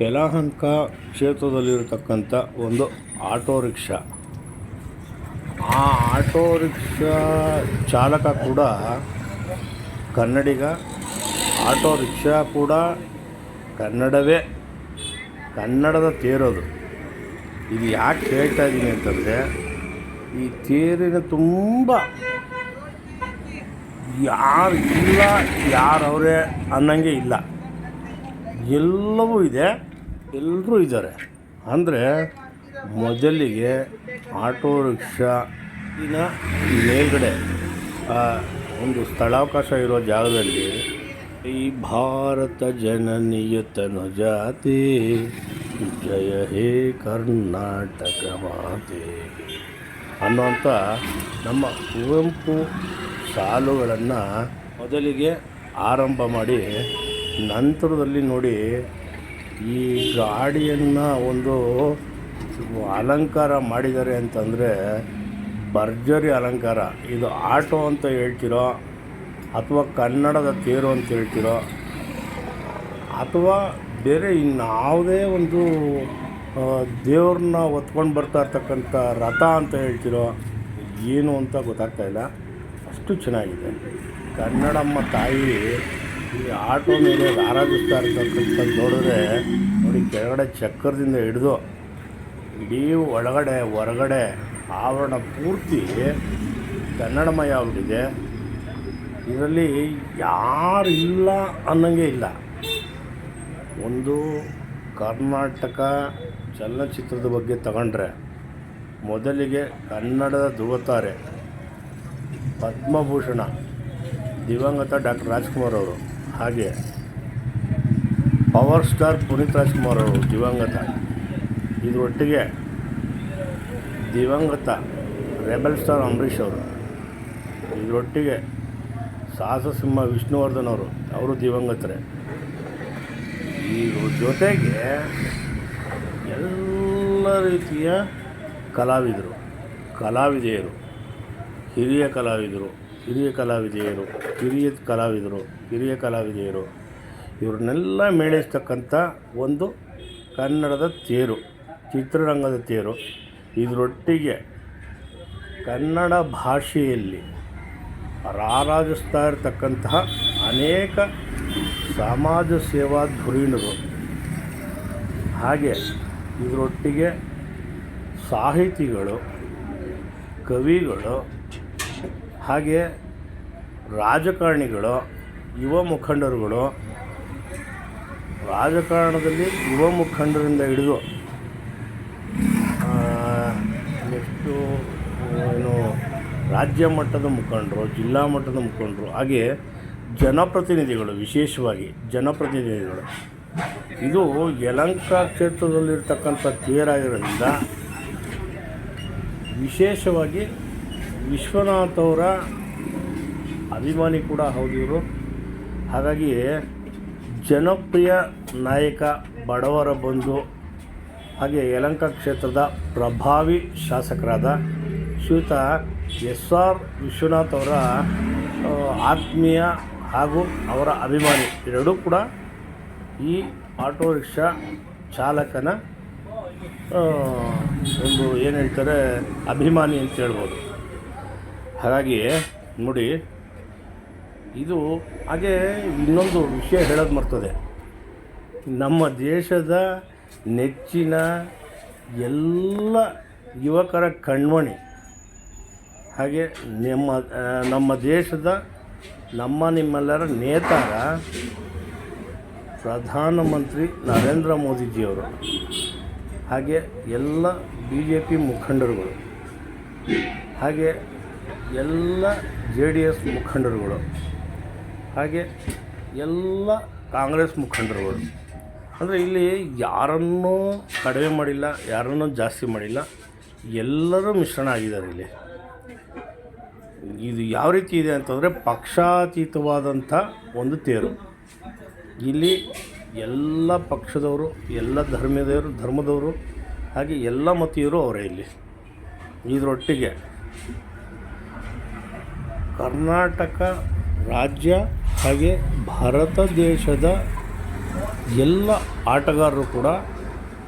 ಯಲಹಂಕ ಕ್ಷೇತ್ರದಲ್ಲಿರತಕ್ಕಂಥ ಒಂದು auto rickshaw. ಆ ಆಟೋ ರಿಕ್ಷಾ ಚಾಲಕ ಕೂಡ ಕನ್ನಡಿಗ, ಆಟೋ ರಿಕ್ಷಾ ಕೂಡ ಕನ್ನಡವೇ. ಕನ್ನಡದ ತೇರೋದು. ಇದು ಯಾಕೆ ಹೇಳ್ತಾ ಇದ್ದೀನಿ ಅಂತಂದರೆ, ಈ ತೇರಿನ ತುಂಬ ಯಾರು ಇಲ್ಲ, ಯಾರು ಅವರೇ ಅನ್ನಂಗೆ ಇಲ್ಲ. ಎಲ್ಲವೂ ಇದೆ. ಎಲ್ಲರೂ ಇದ್ದಾರೆ. ಅಂದರೆ ಮೊದಲಿಗೆ ಆಟೋ ರಿಕ್ಷಾನ ಮೇಲ್ಗಡೆ ಆ, ಒಂದು ಸ್ಥಳಾವಕಾಶ ಇರೋ ಜಾಗದಲ್ಲಿ ಈ ಭಾರತ ಜನನಿಯತನ ಜಾತಿ ಜಯ ಹೇ ಕರ್ನಾಟಕ ಮಾತೆ. ಅನ್ನುವಂಥ ನಮ್ಮ ಕುವೆಂಪು ಸಾಲುಗಳನ್ನು ಮೊದಲಿಗೆ ಆರಂಭ ಮಾಡಿ ನಂತರದಲ್ಲಿ ನೋಡಿ ಈ ಗಾಡಿಯನ್ನು ಒಂದು ಅಲಂಕಾರ ಮಾಡಿದ್ದಾರೆ ಅಂತಂದರೆ ಭರ್ಜರಿ ಅಲಂಕಾರ. ಇದು ಆಟೋ ಅಂತ ಹೇಳ್ತಿರೋ ಅಥವಾ ಕನ್ನಡದ ತೇರು ಅಂತ ಹೇಳ್ತಿರೋ ಅಥವಾ ಬೇರೆ ಇನ್ನಾವುದೇ ಒಂದು ದೇವ್ರನ್ನ ಹೊತ್ಕೊಂಡು ಬರ್ತಾ ಇರ್ತಕ್ಕಂಥ ರಥ ಅಂತ ಹೇಳ್ತಿರೋ ಏನು ಅಂತ ಗೊತ್ತಾಗ್ತಾ ಇಲ್ಲ. ಅಷ್ಟು ಚೆನ್ನಾಗಿದೆ. ಕನ್ನಡಮ್ಮ ತಾಯಿ ಈ ಆಟೋ ಮೇಲೆ ಆರಾಧಿಸ್ತಾ ಇರ್ತಕ್ಕಂಥ ನೋಡಿದ್ರೆ ನೋಡಿ ಕೆಳಗಡೆ ಚಕ್ರದಿಂದ ಹಿಡಿದು ಇಡೀ ಒಳಗಡೆ, ಹೊರಗಡೆ ಆವರಣ ಪೂರ್ತಿ ಕನ್ನಡಮಯ ಆಗ್ಬಿಟ್ಟಿದೆ. ಇದರಲ್ಲಿ ಯಾರು ಇಲ್ಲ ಅನ್ನಂಗೆ ಇಲ್ಲ. ಒಂದು ಕರ್ನಾಟಕ ಚಲನಚಿತ್ರದ ಬಗ್ಗೆ ತಗೊಂಡ್ರೆ ಮೊದಲಿಗೆ ಕನ್ನಡದ ಧುವತಾರೆ ಪದ್ಮಭೂಷಣ, ದಿವಂಗತ ಡಾಕ್ಟರ್ ರಾಜ್ಕುಮಾರ್ ಅವರು. ಹಾಗೆ ಪವರ್ ಸ್ಟಾರ್ ಪುನೀತ್ ರಾಜ್ಕುಮಾರ್ ಅವರು, ದಿವಂಗತ. ಇದರೊಟ್ಟಿಗೆ ದಿವಂಗತ ರೆಬಲ್ ಸ್ಟಾರ್ ಅಂಬರೀಷ್ ಅವರು, ಇದರೊಟ್ಟಿಗೆ ಸಾಹಸ ಸಿಂಹ ವಿಷ್ಣುವರ್ಧನ್ ಅವರು ಅವರು ದಿವಂಗತರೇ. ಇದ್ರ ಜೊತೆಗೆ ಎಲ್ಲ ರೀತಿಯ ಕಲಾವಿದರು, ಕಲಾವಿದೆಯರು, ಹಿರಿಯ ಕಲಾವಿದರು, ಹಿರಿಯ ಕಲಾವಿದೆಯರು, ಹಿರಿಯ ಕಲಾವಿದರು. ಹಿರಿಯ ಕಲಾವಿದೆಯರು. ಇವ್ರನ್ನೆಲ್ಲ ಮೇಳೈಸ್ತಕ್ಕಂಥ ಒಂದು ಕನ್ನಡದ ತೇರು, ಚಿತ್ರರಂಗದ ತೇರು. ಇದರೊಟ್ಟಿಗೆ ಕನ್ನಡ ಭಾಷೆಯಲ್ಲಿ ರಾರಾಜಿಸ್ತಾ ಇರತಕ್ಕಂತಹ ಅನೇಕ ಸಮಾಜ ಸೇವಾ ಧುರೀಣರು. ಹಾಗೆ ಇದರೊಟ್ಟಿಗೆ ಸಾಹಿತಿಗಳು, ಕವಿಗಳು, ಹಾಗೆ ರಾಜಕಾರಣಿಗಳು ಯುವ ಮುಖಂಡರುಗಳು ರಾಜಕಾರಣದಲ್ಲಿ ಯುವ ಮುಖಂಡರಿಂದ ಹಿಡಿದು ನೆಕ್ಸ್ಟು ಏನು ರಾಜ್ಯ ಮಟ್ಟದ ಮುಖಂಡರು, ಜಿಲ್ಲಾ ಮಟ್ಟದ ಮುಖಂಡರು, ಹಾಗೆ ಜನಪ್ರತಿನಿಧಿಗಳು, ವಿಶೇಷವಾಗಿ ಜನಪ್ರತಿನಿಧಿಗಳು. ಇದು ಯಲಂಕ ಕ್ಷೇತ್ರದಲ್ಲಿರ್ತಕ್ಕಂಥ ತೇರಾಗಿರೋದ್ರಿಂದ ವಿಶೇಷವಾಗಿ ವಿಶ್ವನಾಥ್ ಅವರ ಅಭಿಮಾನಿ ಕೂಡ ಹೌದು ಇವರು. ಹಾಗಾಗಿ ಜನಪ್ರಿಯ ನಾಯಕ ಬಡವರ ಬಂಧು ಹಾಗೆ ಯಲಂಕ ಕ್ಷೇತ್ರದ ಪ್ರಭಾವಿ ಶಾಸಕರಾದ ಶ್ರೀಯುತ ಎಸ್ ಆರ್ ವಿಶ್ವನಾಥ್ ಅವರ ಆತ್ಮೀಯ ಹಾಗೂ ಅವರ ಅಭಿಮಾನಿ ಎರಡೂ ಕೂಡ ಈ ಆಟೋ ರಿಕ್ಷಾ ಚಾಲಕನ ಒಂದು ಏನು ಹೇಳ್ತಾರೆ, ಅಭಿಮಾನಿ ಅಂತ ಹೇಳ್ಬೋದು. ಹಾಗಾಗಿ ನೋಡಿ ಇದು ಹಾಗೆ ಇನ್ನೊಂದು ವಿಷಯ ಹೇಳೋದು ಮರ್ತದೆ. ನಮ್ಮ ದೇಶದ ನೆಚ್ಚಿನ ಎಲ್ಲ ಯುವಕರ ಕಣ್ಮಣಿ, ಹಾಗೆ ನಮ್ಮ ನಮ್ಮ ದೇಶದ ನಮ್ಮ ನಿಮ್ಮೆಲ್ಲರ ನೇತಾರ ಪ್ರಧಾನಮಂತ್ರಿ ನರೇಂದ್ರ ಮೋದಿಜಿಯವರು, ಹಾಗೆ ಎಲ್ಲ ಬಿ ಜೆ ಪಿ ಮುಖಂಡರುಗಳು, ಹಾಗೆ ಎಲ್ಲ ಜೆ ಡಿ ಎಸ್ ಮುಖಂಡರುಗಳು. ಹಾಗೆ ಎಲ್ಲ ಕಾಂಗ್ರೆಸ್ ಮುಖಂಡರುಗಳು. ಅಂದರೆ ಇಲ್ಲಿ ಯಾರನ್ನೂ ಕಡಿಮೆ ಮಾಡಿಲ್ಲ, ಯಾರನ್ನೂ ಜಾಸ್ತಿ ಮಾಡಿಲ್ಲ, ಎಲ್ಲರೂ ಮಿಶ್ರಣ ಆಗಿದ್ದಾರೆ ಇಲ್ಲಿ. ಇದು ಯಾವ ರೀತಿ ಇದೆ ಅಂತಂದರೆ ಪಕ್ಷಾತೀತವಾದಂಥ ಒಂದು ತೇರು. ಇಲ್ಲಿ ಎಲ್ಲ ಪಕ್ಷದವರು, ಎಲ್ಲ ಧರ್ಮದವರು ಧರ್ಮದವರು, ಹಾಗೆ ಎಲ್ಲ ಮತೀಯರು ಅವರೇ ಇಲ್ಲಿ. ಇದರೊಟ್ಟಿಗೆ ಕರ್ನಾಟಕ ರಾಜ್ಯ ಹಾಗೆ ಭಾರತ ದೇಶದ ಎಲ್ಲ ಆಟಗಾರರು ಕೂಡ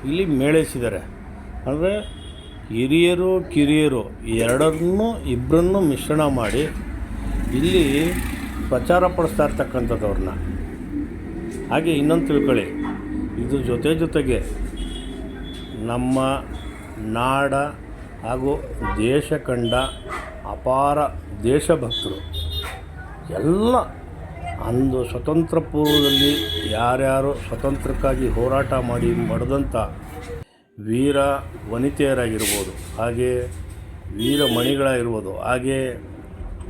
ಇಲ್ಲಿ ಮೇಳೈಸಿದ್ದಾರೆ. ಅಂದರೆ ಹಿರಿಯರು, ಕಿರಿಯರು ಎರಡನ್ನೂ ಇಬ್ಬರನ್ನೂ ಮಿಶ್ರಣ ಮಾಡಿ ಇಲ್ಲಿ ಪ್ರಚಾರ ಪಡಿಸ್ತಾ ಇರ್ತಕ್ಕಂಥದ್ದವ್ರನ್ನ. ಹಾಗೆ ಇನ್ನೊಂದು ತಿಳ್ಕೊಳ್ಳಿ, ಇದು ಜೊತೆ ಜೊತೆಗೆ ನಮ್ಮ ನಾಡ ಹಾಗೂ ದೇಶ ಕಂಡ ಅಪಾರ ದೇಶಭಕ್ತರು. ಎಲ್ಲ ಅಂದು ಸ್ವತಂತ್ರ ಪೂರ್ವದಲ್ಲಿ ಯಾರ್ಯಾರು ಸ್ವತಂತ್ರಕ್ಕಾಗಿ ಹೋರಾಟ ಮಾಡಿ ಮಡಿದಂಥ ವೀರ ವನಿತೆಯರಾಗಿರ್ಬೋದು, ಹಾಗೆ ವೀರ ಮಣಿಗಳಾಗಿರ್ಬೋದು, ಹಾಗೆ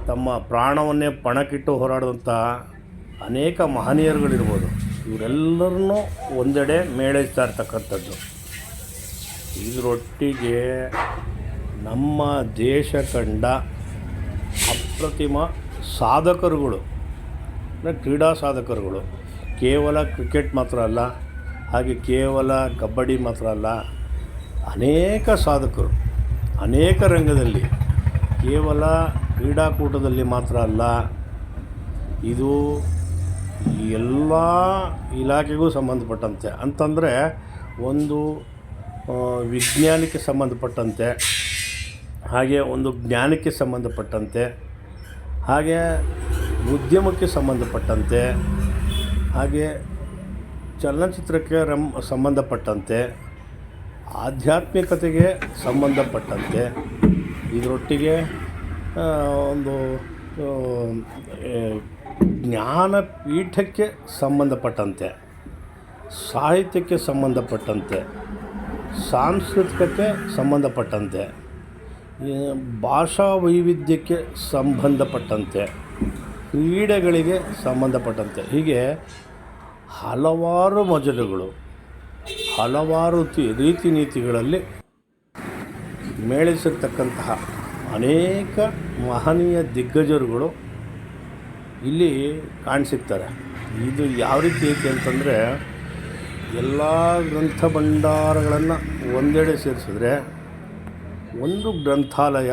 ತಮ್ಮ ಪ್ರಾಣವನ್ನೇ ಪಣಕ್ಕಿಟ್ಟು ಹೋರಾಡಿದಂಥ ಅನೇಕ ಮಹನೀಯರುಗಳಿರ್ಬೋದು, ಇವರೆಲ್ಲರನ್ನೂ ಒಂದೆಡೆ ಮೇಳೈಸ್ತಾ ಇರ್ತಕ್ಕಂಥದ್ದು. ಇದರೊಟ್ಟಿಗೆ ನಮ್ಮ ದೇಶ ಕಂಡ ಅಪ್ರತಿಮ ಸಾಧಕರುಗಳು ಕ್ರೀಡಾ ಸಾಧಕರುಗಳು. ಕೇವಲ ಕ್ರಿಕೆಟ್ ಮಾತ್ರ ಅಲ್ಲ, ಹಾಗೆ ಕೇವಲ ಕಬಡ್ಡಿ ಮಾತ್ರ ಅಲ್ಲ, ಅನೇಕ ಸಾಧಕರು, ಅನೇಕ ರಂಗದಲ್ಲಿ, ಕೇವಲ ಕ್ರೀಡಾಕೂಟದಲ್ಲಿ ಮಾತ್ರ ಅಲ್ಲ, ಇದು ಎಲ್ಲ ಇಲಾಖೆಗೂ ಸಂಬಂಧಪಟ್ಟಂತೆ. ಅಂತಂದರೆ ಒಂದು ವಿಜ್ಞಾನಕ್ಕೆ ಸಂಬಂಧಪಟ್ಟಂತೆ, ಹಾಗೆ ಒಂದು ಜ್ಞಾನಕ್ಕೆ ಸಂಬಂಧಪಟ್ಟಂತೆ, ಹಾಗೆ ಉದ್ಯಮಕ್ಕೆ ಸಂಬಂಧಪಟ್ಟಂತೆ, ಹಾಗೆ ಚಲನಚಿತ್ರಕ್ಕೆ ರಂ, ಸಂಬಂಧಪಟ್ಟಂತೆ, ಆಧ್ಯಾತ್ಮಿಕತೆಗೆ ಸಂಬಂಧಪಟ್ಟಂತೆ, ಇದರೊಟ್ಟಿಗೆ ಒಂದು ಜ್ಞಾನಪೀಠಕ್ಕೆ ಸಂಬಂಧಪಟ್ಟಂತೆ, ಸಾಹಿತ್ಯಕ್ಕೆ ಸಂಬಂಧಪಟ್ಟಂತೆ, ಸಾಂಸ್ಕೃತಿಕಕ್ಕೆ ಸಂಬಂಧಪಟ್ಟಂತೆ ಭಾಷಾ ವೈವಿಧ್ಯಕ್ಕೆ ಸಂಬಂಧಪಟ್ಟಂತೆ ಕ್ರೀಡೆಗಳಿಗೆ ಸಂಬಂಧಪಟ್ಟಂತೆ. ಹೀಗೆ ಹಲವಾರು ಮಜಲುಗಳು, ಹಲವಾರು ರೀತಿ ನೀತಿಗಳಲ್ಲಿ ಮೇಳಿಸಿರ್ತಕ್ಕಂತಹ ಅನೇಕ ಮಹನೀಯ ದಿಗ್ಗಜರುಗಳು ಇಲ್ಲಿ ಕಾಣಿಸಿರ್ತಾರೆ ಇದು ಯಾವ ರೀತಿ ಐತಿ ಅಂತಂದರೆ, ಎಲ್ಲ ಗ್ರಂಥ ಭಂಡಾರಗಳನ್ನು ಒಂದೆಡೆ ಸೇರಿಸಿದ್ರೆ, ಒಂದು ಗ್ರಂಥಾಲಯ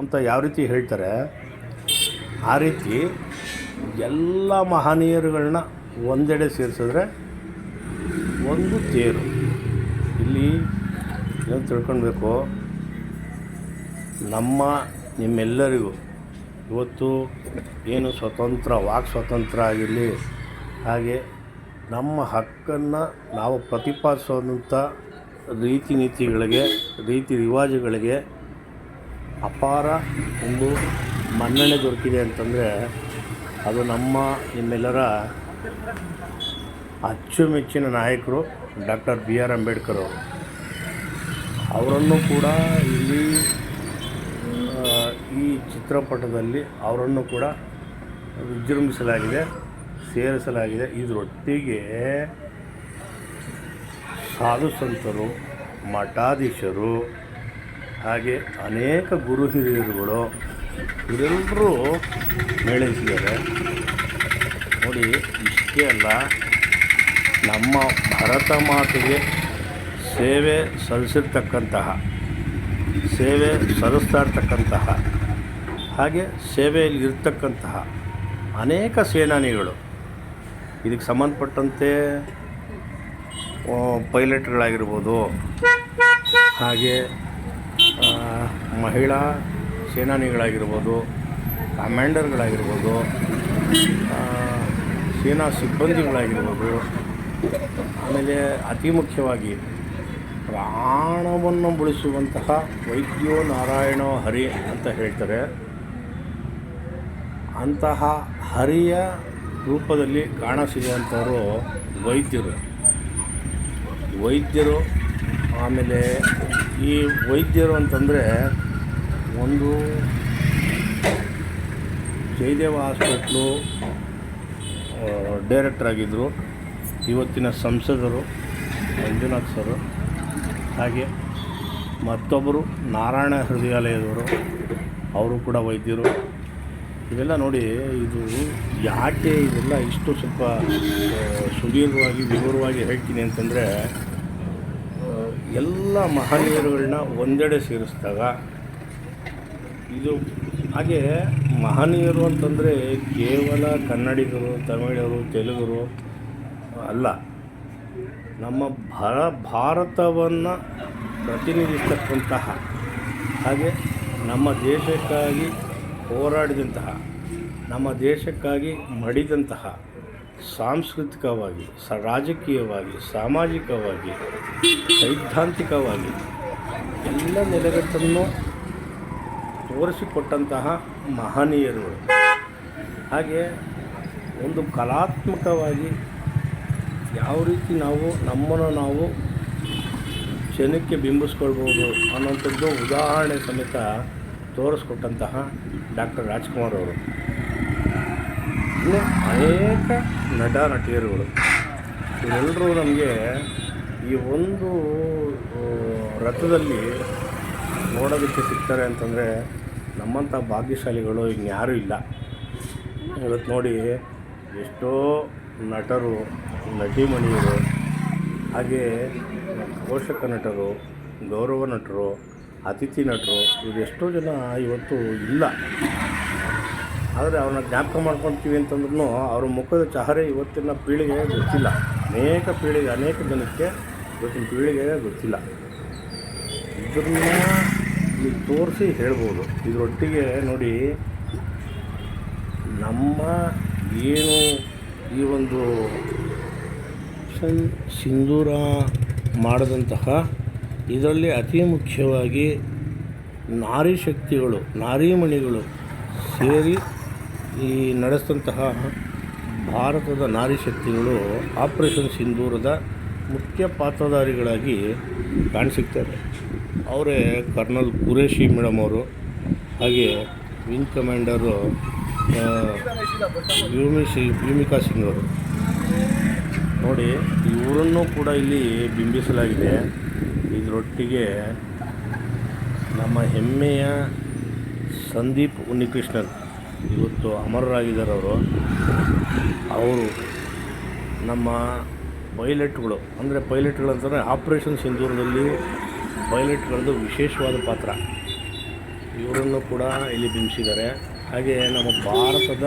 ಅಂತ ಯಾವ ರೀತಿ ಹೇಳ್ತಾರೆ ಆ ರೀತಿ ಎಲ್ಲ ಮಹನೀಯರುಗಳನ್ನ ಒಂದೆಡೆ ಸೇರಿಸಿದ್ರೆ ಒಂದು ತೇರು. ಇಲ್ಲಿ ಏನು ತಿಳ್ಕೊಳ್ಬೇಕು? ನಮ್ಮ ನಿಮ್ಮೆಲ್ಲರಿಗೂ ಇವತ್ತು ಏನು ಸ್ವತಂತ್ರ, ವಾಕ್ ಸ್ವತಂತ್ರ ಆಗಿರಲಿ, ಹಾಗೆ ನಮ್ಮ ಹಕ್ಕನ್ನು ನಾವು ಪ್ರತಿಪಾದಿಸೋದಂಥ ರೀತಿ ನೀತಿಗಳಿಗೆ, ರೀತಿ ರಿವಾಜುಗಳಿಗೆ ಅಪಾರ ಒಂದು ಮನ್ನಣೆ ದೊರಕಿದೆ ಅಂತಂದರೆ ಅದು ನಮ್ಮ ನಿಮ್ಮೆಲ್ಲರ ಅಚ್ಚುಮೆಚ್ಚಿನ ನಾಯಕರು ಡಾಕ್ಟರ್ ಬಿ ಆರ್ ಅಂಬೇಡ್ಕರ್ ಅವರು. ಅವರನ್ನು ಕೂಡ ಇಲ್ಲಿ ಈ ಚಿತ್ರಪಟದಲ್ಲಿ ಅವರನ್ನು ಕೂಡ ವಿಜೃಂಭಿಸಲಾಗಿದೆ, ಸೇರಿಸಲಾಗಿದೆ. ಇದರೊಟ್ಟಿಗೆ ಸಾಧು ಸಂತರು, ಮಠಾಧೀಶರು, ಹಾಗೆ ಅನೇಕ ಗುರು ಹಿರಿಯರುಗಳು ಇವರೆಲ್ಲರೂ ಮೇಳೈಸಿದ್ದಾರೆ ನೋಡಿ, ಇಷ್ಟೇ ಅಲ್ಲ, ನಮ್ಮ ಭರತ ಮಾತೆಗೆ ಸೇವೆ ಸಲ್ಲಿಸಿರ್ತಕ್ಕಂತಹ, ಸೇವೆ ಸಲ್ಲಿಸ್ತಾ ಇರ್ತಕ್ಕಂತಹ ಹಾಗೆ ಸೇವೆಯಲ್ಲಿ ಇರ್ತಕ್ಕಂತಹ ಅನೇಕ ಸೇನಾನಿಗಳು. ಇದಕ್ಕೆ ಸಂಬಂಧಪಟ್ಟಂತೆ ಪೈಲಟ್ಗಳಾಗಿರ್ಬೋದು, ಹಾಗೆ ಮಹಿಳಾ ಸೇನಾನಿಗಳಾಗಿರ್ಬೋದು, ಕಮಾಂಡರ್ಗಳಾಗಿರ್ಬೋದು ಸೇನಾ ಸಿಬ್ಬಂದಿಗಳಾಗಿರ್ಬೋದು, ಆಮೇಲೆ ಅತಿ ಮುಖ್ಯವಾಗಿ ಪ್ರಾಣವನ್ನು ಬಳಸುವಂತಹ ವೈದ್ಯೋ ನಾರಾಯಣೋ ಹರಿ ಅಂತ ಹೇಳ್ತಾರೆ. ಅಂತಹ ಹರಿಯ ರೂಪದಲ್ಲಿ ಕಾಣಸಿಗುವಂಥವರು ವೈದ್ಯರು. ವೈದ್ಯರು, ಆಮೇಲೆ ಈ ವೈದ್ಯರು ಅಂತಂದರೆ ಒಂದು ಜಯದೇವ ಹಾಸ್ಪಿಟ್ಲು ಡೈರೆಕ್ಟರ್ ಆಗಿದ್ದರು ಇವತ್ತಿನ ಸಂಸದರು ಮಂಜುನಾಥ್ ಸರ್. ಹಾಗೆ ಮತ್ತೊಬ್ಬರು ನಾರಾಯಣ ಹೃದಯಾಲಯದವರು, ಅವರು ಕೂಡ ವೈದ್ಯರು. ಇವೆಲ್ಲ ನೋಡಿ ಇದು ಯಾಕೆ ಇದೆಲ್ಲ ಇಷ್ಟು ಸ್ವಲ್ಪ ಸುದೀರ್ಘವಾಗಿ ವಿವರವಾಗಿ ಹೇಳ್ತೀನಿ ಅಂತಂದರೆ ಎಲ್ಲ ಮಹನೀಯರುಗಳನ್ನ ಒಂದೆಡೆ ಸೇರಿಸಿದಾಗ ಇದು ಹಾಗೆ ಮಹನೀಯರು ಅಂತಂದರೆ ಕೇವಲ ಕನ್ನಡಿಗರು, ತಮಿಳರು, ತೆಲುಗರು ಅಲ್ಲ, ನಮ್ಮ ಭರ, ಭಾರತವನ್ನು ಪ್ರತಿನಿಧಿಸ್ತಕ್ಕಂತಹ ಹಾಗೆ ನಮ್ಮ ದೇಶಕ್ಕಾಗಿ ಹೋರಾಡಿದಂತಹ, ನಮ್ಮ ದೇಶಕ್ಕಾಗಿ ಮಡಿದಂತಹ ಸಾಂಸ್ಕೃತಿಕವಾಗಿ, ಸ ರಾಜಕೀಯವಾಗಿ, ಸಾಮಾಜಿಕವಾಗಿ, ಸೈದ್ಧಾಂತಿಕವಾಗಿ ಎಲ್ಲ ನೆಲೆಗಟ್ಟನ್ನು ತೋರಿಸಿಕೊಟ್ಟಂತಹ ಮಹನೀಯರುಗಳು ಹಾಗೆ ಒಂದು ಕಲಾತ್ಮಕವಾಗಿ ಯಾವ ರೀತಿ ನಾವು ನಮ್ಮನ್ನು ನಾವು ಜನಕ್ಕೆ ಬಿಂಬಿಸ್ಕೊಳ್ಬೋದು ಅನ್ನೋಂಥದ್ದು ಉದಾಹರಣೆ ಸಮೇತ ತೋರಿಸ್ಕೊಟ್ಟಂತಹ ಡಾಕ್ಟರ್ ರಾಜ್ಕುಮಾರ್ ಅವರು. ಇನ್ನು ಅನೇಕ ನಟ ನಟಿಯರುಗಳು ಇವರೆಲ್ಲರೂ ನಮಗೆ ಈ ಒಂದು ರಥದಲ್ಲಿ ನೋಡೋದಕ್ಕೆ ಸಿಗ್ತಾರೆ ಅಂತಂದರೆ ನಮ್ಮಂಥ ಭಾಗ್ಯಶಾಲಿಗಳು ಇನ್ಯಾರೂ ಇಲ್ಲ. ಇವತ್ತು ನೋಡಿ ಎಷ್ಟೋ ನಟರು, ನಟಿಮಣಿಯರು, ಹಾಗೆ ಪೋಷಕ ನಟರು, ಗೌರವ ನಟರು, ಅತಿಥಿ ನಟರು ಇವರೆಷ್ಟೋ ಜನ ಇವತ್ತು ಇಲ್ಲ. ಆದರೆ ಅವ್ರನ್ನ ಜ್ಞಾಪಕ ಮಾಡ್ಕೊತೀವಿ ಅಂತಂದ್ರೂ ಅವ್ರ ಮುಖದ ಚಹರೆ ಇವತ್ತಿನ ಪೀಳಿಗೆ ಗೊತ್ತಿಲ್ಲ. ಅನೇಕ ಪೀಳಿಗೆ, ಅನೇಕ ಜನಕ್ಕೆ ಇವತ್ತಿನ ಪೀಳಿಗೆ ಗೊತ್ತಿಲ್ಲ. ಇದನ್ನ ನೀವು ತೋರಿಸಿ ಹೇಳ್ಬೋದು. ಇದರೊಟ್ಟಿಗೆ ನೋಡಿ, ನಮ್ಮ ಏನು ಈ ಒಂದು ಸನ್ ಸಿಂಧೂರ ಮಾಡಿದಂತಹ ಇದರಲ್ಲಿ ಅತಿ ಮುಖ್ಯವಾಗಿ ನಾರಿ ಶಕ್ತಿಗಳು ನಾರಿಮಣಿಗಳು ಸೇರಿ ಈ ನಡೆಸಿದಂತಹ ಭಾರತದ ನಾರಿ ಶಕ್ತಿಗಳು ಆಪರೇಷನ್ ಸಿಂಧೂರದ ಮುಖ್ಯ ಪಾತ್ರಧಾರಿಗಳಾಗಿ ಕಾಣಸಿಗ್ತಾರೆ ಅವರೇ ಕರ್ನಲ್ ಕುರೇಶಿ ಮೇಡಮ್ ಅವರು, ಹಾಗೆ ವಿಂಗ್ ಕಮಾಂಡರು ವ್ಯೋಮಿ ವ್ಯೋಮಿಕಾ ಸಿಂಗ್ ಅವರು. ನೋಡಿ, ಇವರನ್ನು ಕೂಡ ಇಲ್ಲಿ ಬಿಂಬಿಸಲಾಗಿದೆ. ಇದರೊಟ್ಟಿಗೆ ನಮ್ಮ ಹೆಮ್ಮೆಯ ಸಂದೀಪ್ ಉನ್ನಿಕೃಷ್ಣನ್, ಇವತ್ತು ಅಮರರಾಗಿದ್ದಾರೆ ಅವರು. ಅವರು ನಮ್ಮ ಪೈಲಟ್ಗಳು, ಅಂದರೆ ಪೈಲಟ್ಗಳಂತಂದರೆ ಆಪ್ರೇಷನ್ ಸಿಂಧೂರದಲ್ಲಿ ಪೈಲಟ್ಗಳದ್ದು ವಿಶೇಷವಾದ ಪಾತ್ರ. ಇವರನ್ನು ಕೂಡ ಇಲ್ಲಿ ಬಿಂಬಿಸಿದ್ದಾರೆ. ಹಾಗೆ ನಮ್ಮ ಭಾರತದ,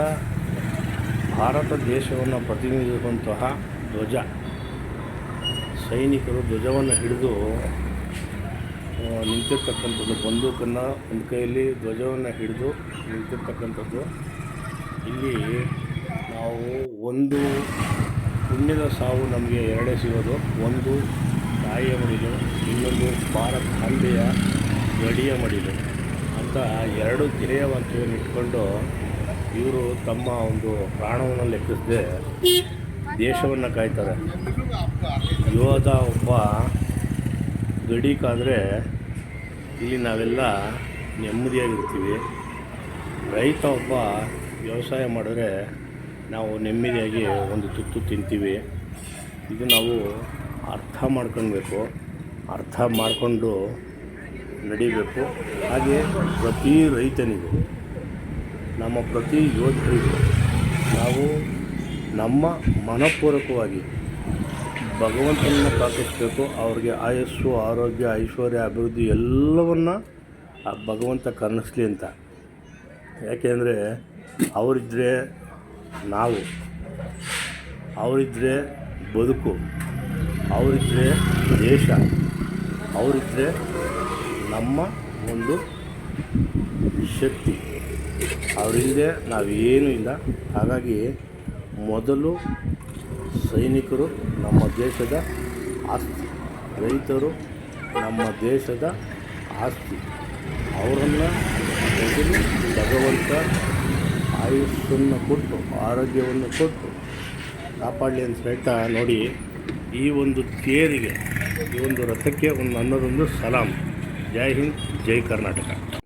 ಭಾರತ ದೇಶವನ್ನು ಪ್ರತಿನಿಧಿಸುವಂತಹ ಧ್ವಜ. ಸೈನಿಕರು ಧ್ವಜವನ್ನು ಹಿಡಿದು ನಿಂತಿರ್ತಕ್ಕಂಥದ್ದು, ಬಂದೂಕನ್ನು ಒಂದು ಕೈಯಲ್ಲಿ ಧ್ವಜವನ್ನು ಹಿಡಿದು ನಿಂತಿರ್ತಕ್ಕಂಥದ್ದು. ಇಲ್ಲಿ ನಾವು ಒಂದು ಪುಣ್ಯದ ಸಾವು ನಮಗೆ ಎರಡೇ ಸಿಗೋದು. ಒಂದು ತಾಯಿಯ ಮಡಿಲು ಇನ್ನೊಂದು ಭಾರತ ಅಂಬೆಯ ಗಡಿಯ ಮಡಿಲು ಅಂತ ಎರಡು ಧ್ಯೇಯವಾಕ್ಯವನ್ನು ಇಟ್ಕೊಂಡು ಇವರು ತಮ್ಮ ಒಂದು ಪ್ರಾಣವನ್ನು ಲೆಕ್ಕಿಸದೆ ದೇಶವನ್ನು ಕಾಯ್ತಾರೆ. ಯೋಧ ಒಬ್ಬ ಗಡಿ ಕಾದರೆ ಇಲ್ಲಿ ನಾವೆಲ್ಲ ನೆಮ್ಮದಿಯಾಗಿರ್ತೀವಿ. ರೈತ ಒಬ್ಬ ವ್ಯವಸಾಯ ಮಾಡಿದ್ರೆ ನಾವು ನೆಮ್ಮದಿಯಾಗಿ ಒಂದು ತುತ್ತು ತಿಂತೀವಿ. ಇದು ನಾವು ಅರ್ಥ ಮಾಡ್ಕೊಳ್ಬೇಕು. ಅರ್ಥ ಮಾಡಿಕೊಂಡು ನಡಿಬೇಕು. ಹಾಗೆ ಪ್ರತಿ ರೈತನಿಗೂ, ನಮ್ಮ ಪ್ರತಿ ಯೋಧರಿಗೂ ನಾವು ನಮ್ಮ ಮನಪೂರ್ವಕವಾಗಿ ಭಗವಂತನನ್ನು ಪ್ರಾರ್ಥಿಸಬೇಕು ಅವ್ರಿಗೆ ಆಯಸ್ಸು, ಆರೋಗ್ಯ, ಐಶ್ವರ್ಯ, ಅಭಿವೃದ್ಧಿ ಎಲ್ಲವನ್ನ ಆ ಭಗವಂತ ಕರ್ಣಿಸ್ಲಿ ಅಂತ. ಯಾಕೆಂದರೆ ಅವರಿದ್ದರೆ ನಾವು ಅವರಿದ್ದರೆ ಬದುಕು. ಅವರಿದ್ದರೆ ದೇಶ ಅವರಿದ್ದರೆ ನಮ್ಮ ಒಂದು ಶಕ್ತಿ. ಅವರಿಲ್ಲದೆ ನಾವೇನೂ ಇಲ್ಲ. ಹಾಗಾಗಿ ಮೊದಲು ಸೈನಿಕರು ನಮ್ಮ ದೇಶದ ಆಸ್ತಿ, ರೈತರು ನಮ್ಮ ದೇಶದ ಆಸ್ತಿ. ಅವರನ್ನು ಮೊದಲು ಭಗವಂತ ಆಯುಷನ್ನು ಕೊಟ್ಟು, ಆರೋಗ್ಯವನ್ನು ಕೊಟ್ಟು ಕಾಪಾಡಲಿ ಅಂತ ಹೇಳ್ತಾ ನೋಡಿ. ಈ ಒಂದು ತೇರಿಗೆ ಈ ಒಂದು ರಥಕ್ಕೆ ಒಂದು ಅನ್ನೋದೊಂದು ಸಲಾಂ. ಜೈ ಹಿಂದ್ ಜೈ ಕರ್ನಾಟಕ.